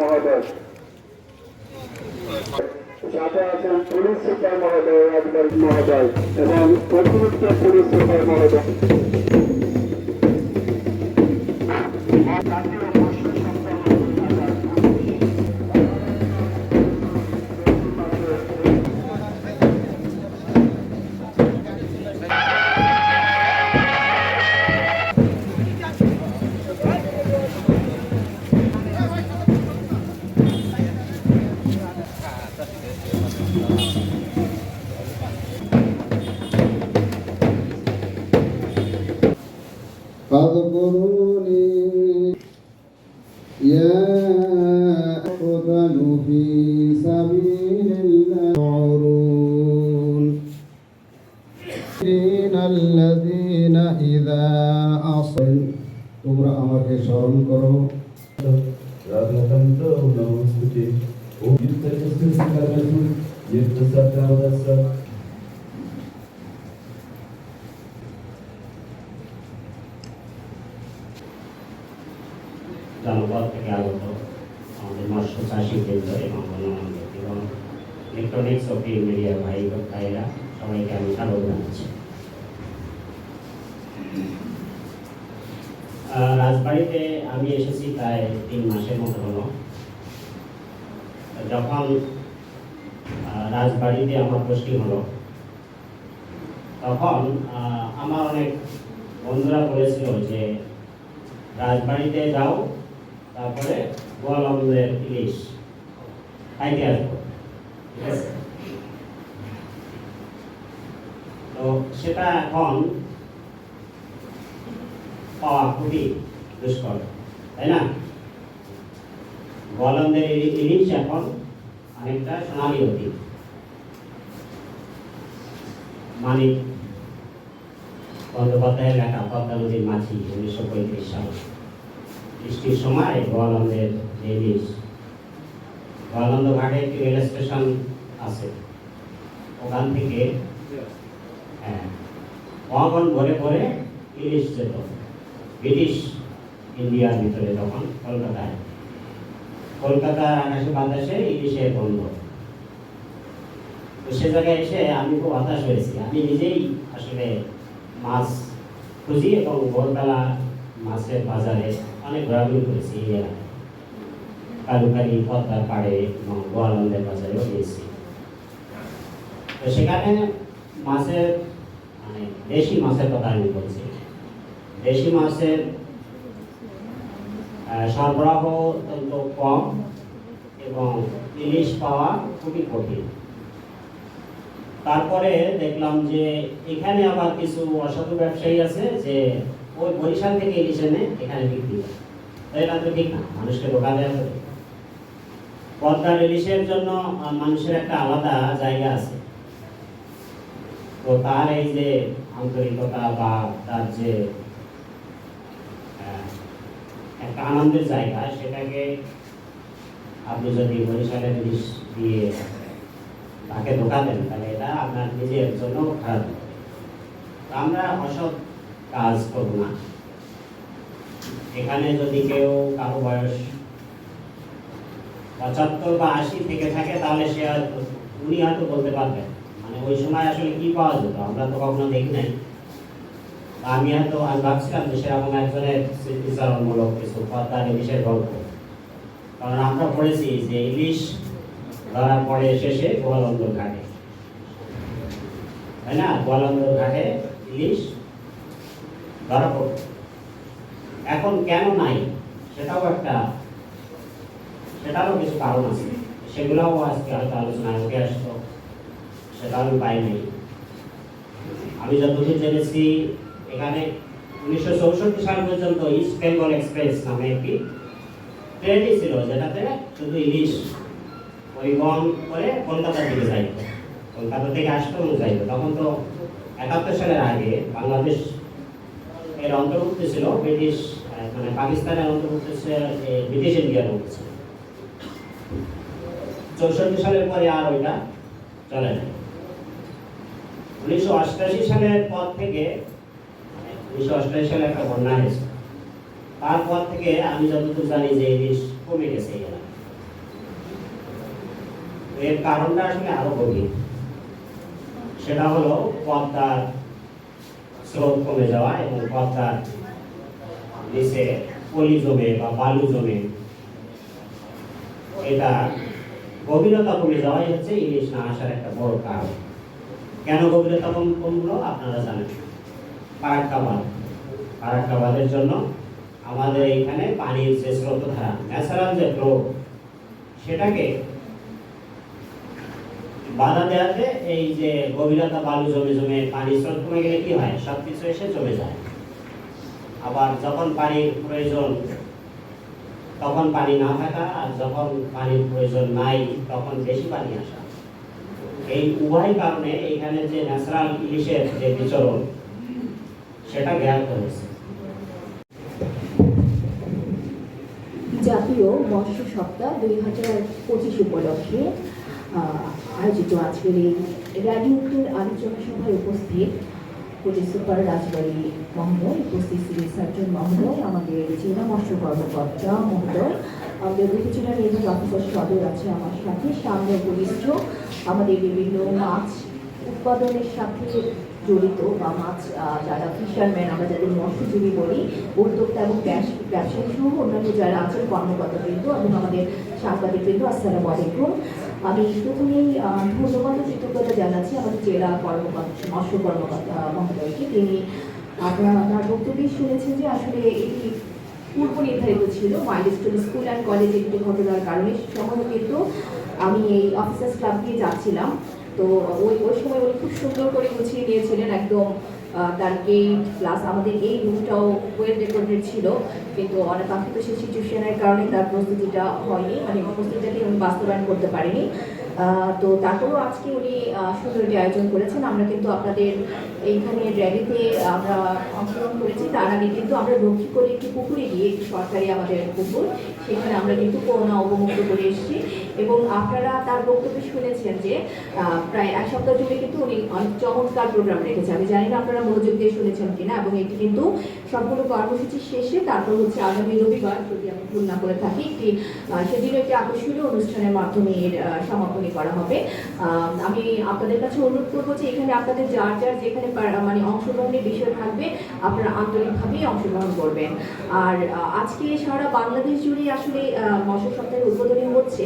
মহোদয়। সাথে আছেন পুলিশ সুপার মহোদয় আধিকারিক মহোদয় এবং অতিরিক্ত পুলিশ সুপার মহোদয়। فاذكروني يا أقبل في سبيل الله يعرون الذين إذا أصل তোমরা আমাকে স্মরণ করো Radhakanto Namaste. Om Yuttajastu Sikarasu Yuttasatavadasa. জনপদ থেকে আগত আমাদের মৎস্য চাষী কেন্দ্র এবং এবং ইলেকট্রনিক্স ও প্রিন্ট মিডিয়া ভাই ভাইরা সবাইকে আমি স্বাগত জানাচ্ছি। রাজবাড়িতে আমি এসেছি প্রায় তিন মাসের মতো হলো। যখন রাজবাড়িতে আমার পোস্টিং হলো, তখন আমার অনেক বন্ধুরা বলেছিল যে, রাজবাড়িতে যাও তারপরে গোয়ালন্দের ইলিশ। খাইতে আসব ঠিক আছে? তো সেটা এখন পাওয়া খুবই দুষ্কর, তাই না? গোয়ালন্দের ইলিশ এখন অনেকটা সোনালি অতীত মানিক বন্দ্যোপাধ্যায়ের লেখা পদ্মা নদীর মাঝি উনিশশো পঁয়ত্রিশ সাল। বৃষ্টির সময় গোয়ালন্দের যে ইলিশ গোয়ালন্দ ঘাটে একটি রেল স্টেশন আছে। ওখান থেকে হ্যাঁ ভরে ভরে ইলিশ যেত। ব্রিটিশ ইন্ডিয়ার ভিতরে তখন কলকাতায়। কলকাতার আকাশে বাতাসে ইলিশের বন্ধ। তো সে জায়গায় এসে আমি খুব হতাশ হয়েছি। আমি নিজেই আসলে মাছ খুঁজি এবং ভোরবেলা মাছের বাজারে অনেক ঘোরাঘুরি করেছি কালুকারি পদ্মার পাড়ে এবং গোয়ালন্দের বাজারেও গিয়েছি তো সেখানে মাছের মানে দেশি মাছের কথা আমি বলছি। দেশি মাছের সরবরাহ অত্যন্ত কম এবং ইলিশ পাওয়া খুবই কঠিন। তারপরে দেখলাম যে এখানে আবার কিছু অসাধু ব্যবসায়ী আছে যে ওই বরিশাল থেকে ইলিশ এখানে বিক্রি করে এটা তো ঠিক না, মানুষকে ধোকা দেওয়া হবে পদ্মার ইলিশের জন্য মানুষের একটা আলাদা জায়গা আছে। তো তার এই যে আন্তরিকতা বা তার যে একটা আনন্দের জায়গা, সেটাকে আপনি যদি বরিশালের ইলিশ দিয়ে তাকে ধোকা তাহলে এটা আপনার নিজের জন্য খারাপ আমরা অসৎ কাজ করব না। এখানে যদি কেউ কারও বয়স পঁচাত্তর বা আশি থেকে থাকে, তাহলে সে উনি হয়তো বলতে পারবেন মানে ওই সময় আসলে কি পাওয়া যেত? আমরা তো কখনো দেখি নাই। আমি হয়তো, আমি ভাবছিলাম যে সেরকম একজনের স্মৃতিচারণমূলক কিছু পদ্মার ইলিশের গল্প। কারণ আমরা পড়েছি যে ইলিশ ধরা পড়ে শেষে গোয়ালন্দর ঘাটে। তাই না? গোয়ালন্দর ঘাটে ইলিশ ধরা পড়ে এখন কেন নাই? সেটাও একটা, সেটারও কিছু কারণ আছে। সেগুলোও আজকে হয়তো আলোচনায় উঠে আসতো সেটাও আমি পাই নাই আমি যতদূর জেনেছি, এখানে উনিশশো চৌষট্টি সাল পর্যন্ত ইস্ট বেঙ্গল এক্সপ্রেস নামে একটি ট্রেনই ছিল, যেটাতে শুধু ইলিশ, পরিবহন করে কলকাতার দিকে যাইত। কলকাতা থেকে আসতো এবং যাইত। তখন তো একাত্তর সালের আগে বাংলাদেশ এর অন্তর্ভুক্ত ছিল ব্রিটিশ মানে পাকিস্তানের অন্তর্ভুক্ত ব্রিটিশ ইন্ডিয়ার মধ্যে ছিল। চৌষট্টি সালের পরে আর ওইটা চলে না। উনিশশো অষ্টাশি সালের পর থেকে উনিশশো অষ্টাশি সালে একটা বন্যা হয়েছে। তারপর থেকে আমি যতটুকু জানি যে ইলিশ কমে গেছে এর কারণটা আসলে আরও গভীর। সেটা হলো পদ্মার স্রোত কমে যাওয়া এবং পদ্মার নিচে পলি জমে বা বালু জমে এটা গভীরতা কমে যাওয়াই হচ্ছে ইলিশ না আসার একটা বড় কারণ। কেন গভীরতা কম কমলো আপনারা জানেন। ফারাক্কা বাঁধ ফারাক্কা বাঁধের জন্য আমাদের এখানে পানির যে স্রোতধারা, ন্যাচারাল যে ফ্লো সেটাকে বাধা দেওয়াতে এই যে গভীরতা বালু জমে জমে পানি স্রোত কমে গেলে কি হয়? সব কিছু এসে জমে যায়। আবার যখন পানির প্রয়োজন, তখন পানি না থাকা আর যখন পানির প্রয়োজন নাই, তখন বেশি পানি আসা। এই উভয় কারণে এইখানে যে ন্যাচারাল ইলিশের যে বিচরণ, সেটা ব্যাহত হয়েছে। জাতীয় মৎস্য সপ্তাহ দুই হাজার পঁচিশ উপলক্ষে আয়োজিত আজকের এই র্যাডিওক্টের আলোচনা সভায় উপস্থিত পুলিশ সুপার রাজবাড়ি মহোদয়, উপস্থিত সিভিল সার্জন মহোদয়, আমাদের জেলা মৎস্য কর্মকর্তা মহোদয়। আমাদের উপজেলা নির্বাহী অফিসার সদর আছে আমার সাথে, সামনে উপবিষ্ট আমাদের বিভিন্ন মাছ উৎপাদনের সাথে জড়িত বা মাছ যারা ফিশারম্যান আমরা যাদের মৎস্যজীবী বলি, উদ্যোক্তা এবং ব্যবস- ব্যবসায়ী সহ অন্যান্য যারা আছেন কর্মকর্তাবৃন্দ এবং আমাদের সাংবাদিকবৃন্দ, আসসালামু আলাইকুম। আমি প্রথমেই ধন্যবাদ কৃতজ্ঞতা জানাচ্ছি আমাদের জেলা কর্মকর্তা, মৎস্য কর্মকর্তা মহোদয়কে। তিনি আপনারা তার বক্তব্যে শুনেছেন যে আসলে এটি পূর্ব নির্ধারিত ছিল, মাইলস্টোন স্কুল অ্যান্ড কলেজে একটি ঘটনার কারণে সময় কিন্তু আমি এই অফিসার্স ক্লাব দিয়ে যাচ্ছিলাম। তো ওই ওই সময় উনি খুব সুন্দর করে গুছিয়ে নিয়েছিলেন, একদম তার গেট প্লাস আমাদের এই রুমটাও ওয়েল রেকর্ডেড ছিল, কিন্তু অনাকাঙ্ক্ষিত সেই সিচুয়েশনের কারণে তার প্রস্তুতিটা হয়নি মানে প্রস্তুতিটাকে উনি বাস্তবায়ন করতে পারেনি। তো তারপরেও আজকে উনি সুন্দর একটি আয়োজন করেছেন। আমরা কিন্তু আপনাদের এইখানে র্যালিতে আমরা অংশগ্রহণ করেছি। তার আগে কিন্তু আমরা রক্ষী করে একটি পুকুরে গিয়ে একটি সরকারি আমাদের পুকুর সেখানে আমরা কিন্তু করোনা অবমুক্ত করে এসেছি। এবং আপনারা তার বক্তব্য শুনেছেন যে প্রায় এক সপ্তাহ জুড়ে কিন্তু উনি অনেক চমৎকার প্রোগ্রাম রেখেছে। আমি জানি না আপনারা মনোযোগ দিয়ে শুনেছেন কিনা এবং এটি কিন্তু সম্পূর্ণ কর্মসূচি শেষে তারপর হচ্ছে আগামী রবিবার যদি আমি ভুল না করে থাকি একটি সেদিনও একটি আকর্ষণীয় অনুষ্ঠানের মাধ্যমে এর আহ, সমাপনী করা হবে। আমি আপনাদের কাছে অনুরোধ করব যে এখানে আপনাদের যার যার যেখানে মানে অংশগ্রহণের বিষয় থাকবে, আপনারা আন্তরিকভাবেই অংশগ্রহণ করবেন। আর আজকে সারা বাংলাদেশ জুড়ে আসলে মৎস্য সপ্তাহের উদ্বোধনী হচ্ছে।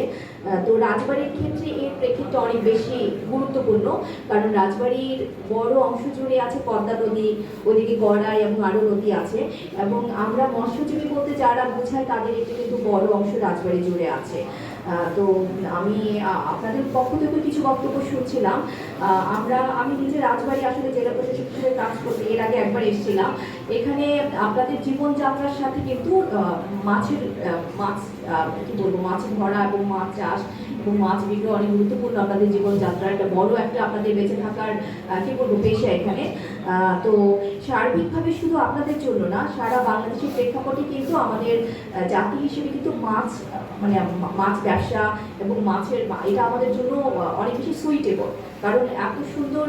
তো রাজবাড়ির ক্ষেত্রে এর প্রেক্ষিতটা অনেক বেশি গুরুত্বপূর্ণ, কারণ রাজবাড়ির বড় অংশ জুড়ে আছে পদ্মা নদী, ওদিকে গড়াই এবং আরও নদী আছে। এবং আমরা মৎস্যজীবী বলতে যারা বোঝায় তাদের একটি কিন্তু বড় অংশ রাজবাড়ি জুড়ে আছে। তো আমি আপনাদের পক্ষ থেকে কিছু বক্তব্য শুনছিলাম। আমরা, আমি নিজে রাজবাড়ি আসলে জেলা প্রশাসক হিসেবে কাজ করতে এর আগে একবার এসেছিলাম। এখানে আপনাদের জীবনযাত্রার সাথে কিন্তু মাছের মাছ কি বলব, মাছ ধরা এবং মাছ চাষ এবং মাছ বিক্রি অনেক গুরুত্বপূর্ণ আপনাদের জীবনযাত্রা একটা বড় একটা আপনাদের বেঁচে থাকার কি বলব, পেশা এখানে। তো সার্বিকভাবে শুধু আপনাদের জন্য না, সারা বাংলাদেশের প্রেক্ষাপটে কিন্তু আমাদের জাতি হিসেবে কিন্তু মাছ মানে মাছ ব্যবসা এবং মাছের এটা আমাদের জন্য অনেক বেশি সুইটেবল কারণ এত সুন্দর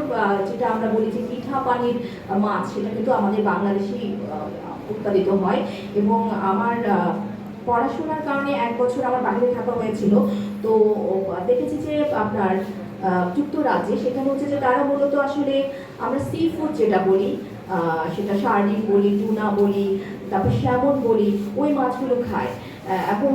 যেটা আমরা বলি যে মিঠা পানির মাছ, সেটা কিন্তু আমাদের বাংলাদেশেই উৎপাদিত হয়। এবং আমার পড়াশোনার কারণে এক বছর আমার বাইরে থাকা হয়েছিল। তো দেখেছি যে আপনার যুক্তরাজ্যে সেখানে হচ্ছে যে তারা মূলত আসলে আমরা সি ফুড যেটা বলি সেটা সার্ডিন বলি, টুনা বলি, তারপর শ্যামন বলি, ওই মাছগুলো খায়। এবং